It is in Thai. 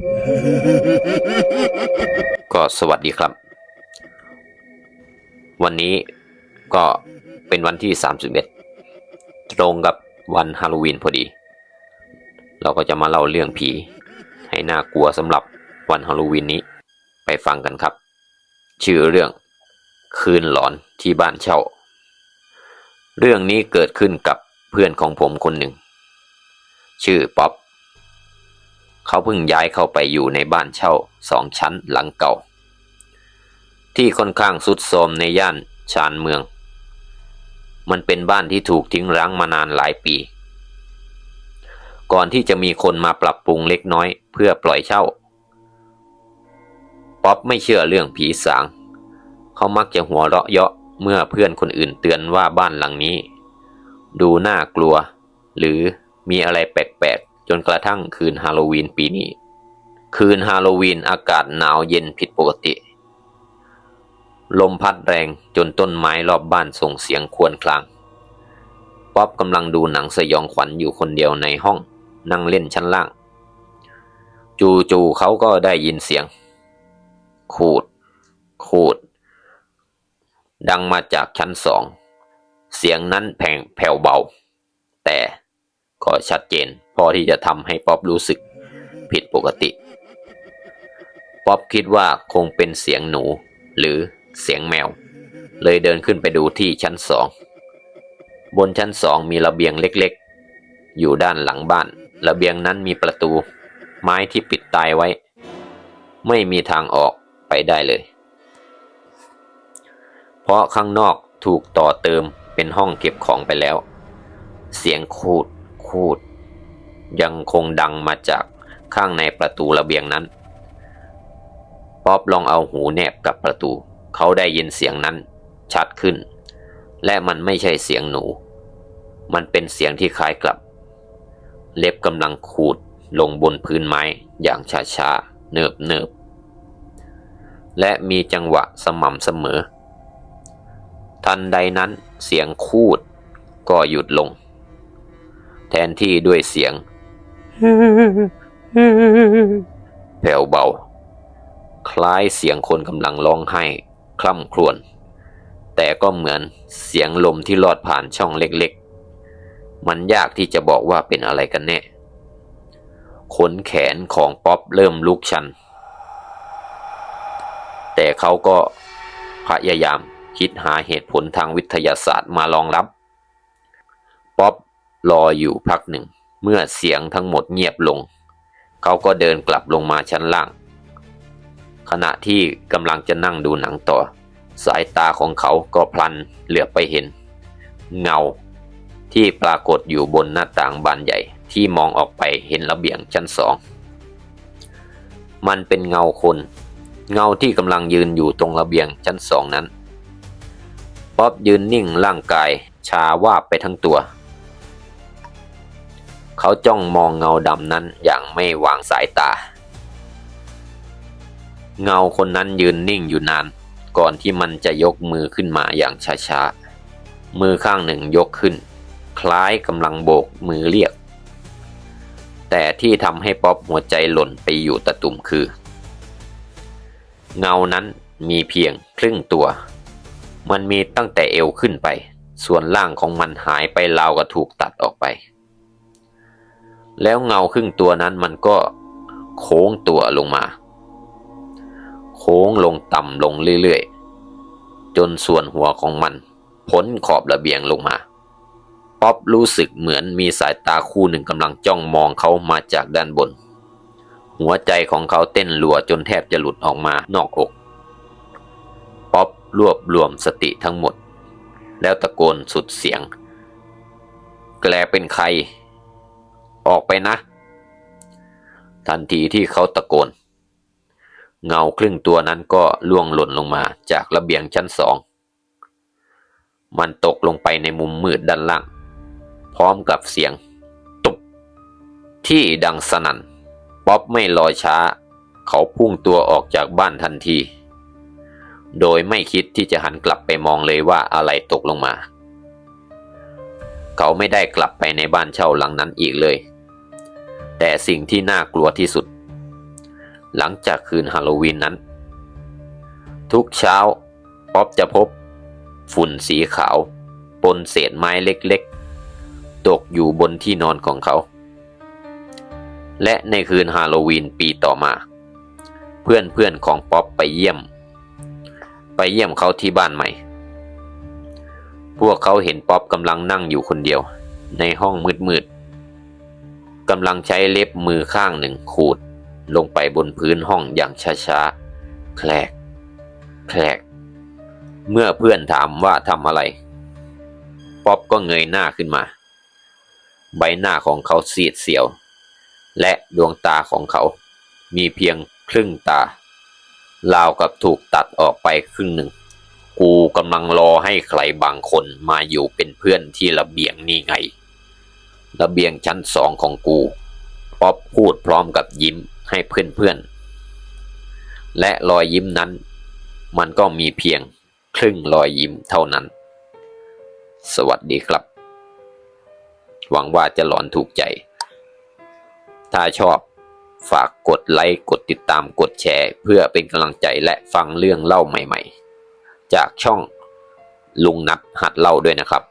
ก็สวัสดีครับ วันนี้ก็เป็นวันที่ 31 ตรงกับวันฮาโลวีนพอดี เราก็จะมาเล่าเรื่องผี ให้น่ากลัวสำหรับวันฮาโลวีนนี้ ไปฟังกันครับ ชื่อเรื่องคืนหลอนที่บ้านเช่า เรื่องนี้เกิดขึ้นกับเพื่อนของผมคนหนึ่ง ชื่อป๊อป เขาเพิ่งย้ายเข้าไปอยู่ในบ้านเช่าสองชั้นหลังเก่า ที่ค่อนข้างสุดโทรมในย่านชานเมือง มันเป็นบ้านที่ถูกทิ้งร้างมานานหลายปี ก่อนที่จะมีคนมาปรับปรุงเล็กน้อยเพื่อปล่อยเช่า ป๊อปไม่เชื่อเรื่องผีสาง เขามักจะหัวเราะเยาะเมื่อเพื่อนคนอื่นเตือนว่าบ้านหลังนี้ ดูน่ากลัว หรือมีอะไรแปลก จนกระทั่งคืนฮาโลวีนปีนี้ คืนฮาโลวีนอากาศหนาวเย็นผิดปกติ ลมพัดแรงจนต้นไม้รอบบ้านส่งเสียงควรคราง ป๊อปกำลังดูหนังสยองขวัญอยู่คนเดียวในห้อง นั่งเล่นชั้นล่าง จู่ๆเขาก็ได้ยินเสียง ขูด ขูด ดังมาจากชั้นสอง เสียงนั้นแผงแผ่วเบา แต่ก็ชัดเจน อที่จะทำให้ป๊อปรู้สึกผิดปกติ ป๊อปคิดว่าคงเป็นเสียงหนู หรือเสียงแมว เลยเดินขึ้นไปดูที่ชั้นสอง บนชั้นสองมีระเบียงเล็กๆ อยู่ด้านหลังบ้าน ระเบียงนั้นมีประตู ไม้ที่ปิดตายไว้ ไม่มีทางออกไปได้เลย เพราะข้างนอกถูกต่อเติมเป็นห้องเก็บของไปแล้ว เสียงคูดคูด ยังคงดังมาจากข้างในประตูระเบียงนั้น ป๊อปลองเอาหูแนบกับประตู เขาได้ยินเสียงนั้นชัดขึ้น และมันไม่ใช่เสียงหนู มันเป็นเสียงที่คล้ายกลับ เล็บกำลังขูดลงบนพื้นไม้อย่างช้าๆ เนิบเนิบๆและมีจังหวะสม่ำเสมอ ทันใดนั้นเสียงคูดก็หยุดลง แทนที่ด้วยเสียง แผ่วเบา คล้ายเสียงคนกำลังร้องไห้ คล่ำครวญแต่ก็เหมือนเสียงลมที่ลอดผ่านช่องเล็กๆ มันยากที่จะบอกว่าเป็นอะไรกันแน่ขนแขนของป๊อปเริ่มลุกชัน แต่เขาก็พยายามคิดหาเหตุผลทางวิทยาศาสตร์มารองรับ ป๊อปรออยู่พักหนึ่ง เมื่อเสียงทั้งหมดเงียบลง เขาก็เดินกลับลงมาชั้นล่าง ขณะที่กำลังจะนั่งดูหนังต่อ สายตาของเขาก็พลันเหลือบไปเห็น เงาที่ปรากฏอยู่บนหน้าต่างบานใหญ่ที่มองออกไปเห็นระเบียงชั้นสอง มันเป็นเงาคน เงาที่กำลังยืนอยู่ตรงระเบียงชั้นสองนั้น ป๊อบยืนนิ่งร่างกายชาวาบไปทั้งตัว เขาจ้องมองเงาดำนั้นอย่างไม่วางสายตา เงาคนนั้นยืนนิ่งอยู่นาน ก่อนที่มันจะยกมือขึ้นมาอย่างช้าๆ มือข้างหนึ่งยกขึ้น คล้ายกำลังโบกมือเรียก แต่ที่ทำให้ป๊อปหัวใจหล่นไปอยู่ตะตุ่มคือ เงานั้นมีเพียงครึ่งตัว มันมีตั้งแต่เอวขึ้นไป ส่วนล่างของมันหายไปราวกับถูกตัดออกไป แล้วเงาครึ่งตัวนั้นมันก็โค้งตัวลงมา โค้งลงต่ำลงเรื่อยๆ จนส่วนหัวของมันพ้นขอบระเบียงลงมา ป๊อปรู้สึกเหมือนมีสายตาคู่หนึ่งกำลังจ้องมองเขามาจากด้านบน หัวใจของเขาเต้นรัวจนแทบจะหลุดออกมานอกอก ป๊อปรวบรวมสติทั้งหมด แล้วตะโกนสุดเสียง แกลเป็นใคร ออกไปนะ ทันทีที่เขาตะโกน เงาครึ่งตัวนั้นก็ล่วงหล่นลงมาจากระเบียงชั้นสอง มันตกลงไปในมุมมืดด้านล่าง พร้อมกับเสียง ตุบ ที่ดังสนั่น ป๊อปไม่รอช้า เขาพุ่งตัวออกจากบ้านทันที โดยไม่คิดที่จะหันกลับไปมองเลยว่าอะไรตกลงมาเขาไม่ได้กลับไปในบ้านเช่าหลังนั้นอีกเลย แต่สิ่งที่น่ากลัวที่สุด หลังจากคืนฮาโลวีนนั้น ทุกเช้าป๊อปจะพบ ฝุ่นสีขาวปนเศษไม้เล็กๆ ตกอยู่บนที่นอนของเขา และในคืนฮาโลวีนปีต่อมา เพื่อนๆของป๊อปไปเยี่ยม ไปเยี่ยมเขาที่บ้านใหม่ พวกเขาเห็นป๊อปกำลังนั่งอยู่คนเดียว ในห้องมืดๆ กำลังใช้เล็บมือข้างหนึ่งขูด ลงไปบนพื้นห้องอย่างช้าๆแคลกแคลกเมื่อเพื่อนถามว่าทำอะไร ป๊อปก็เงยหน้าขึ้นมา ใบหน้าของเขาซีดเสียว และดวงตาของเขา มีเพียงครึ่งตา ราวกับถูกตัดออกไปครึ่งหนึ่ง กูกำลังรอให้ใครบางคนมาอยู่เป็นเพื่อนที่ระเบียงนี่ไง ระเบียงชั้นสองของกู ป๊อปพูดพร้อมกับยิ้มให้เพื่อนๆ และรอยยิ้มนั้น มันก็มีเพียงครึ่งรอยยิ้มเท่านั้น สวัสดีครับ หวังว่าจะหลอนถูกใจ ถ้าชอบฝากกดไลค์กดติดตามกดแชร์ เพื่อเป็นกำลังใจและฟังเรื่องเล่าใหม่ๆ จากช่องลุงนัดหัดเล่าด้วยนะครับ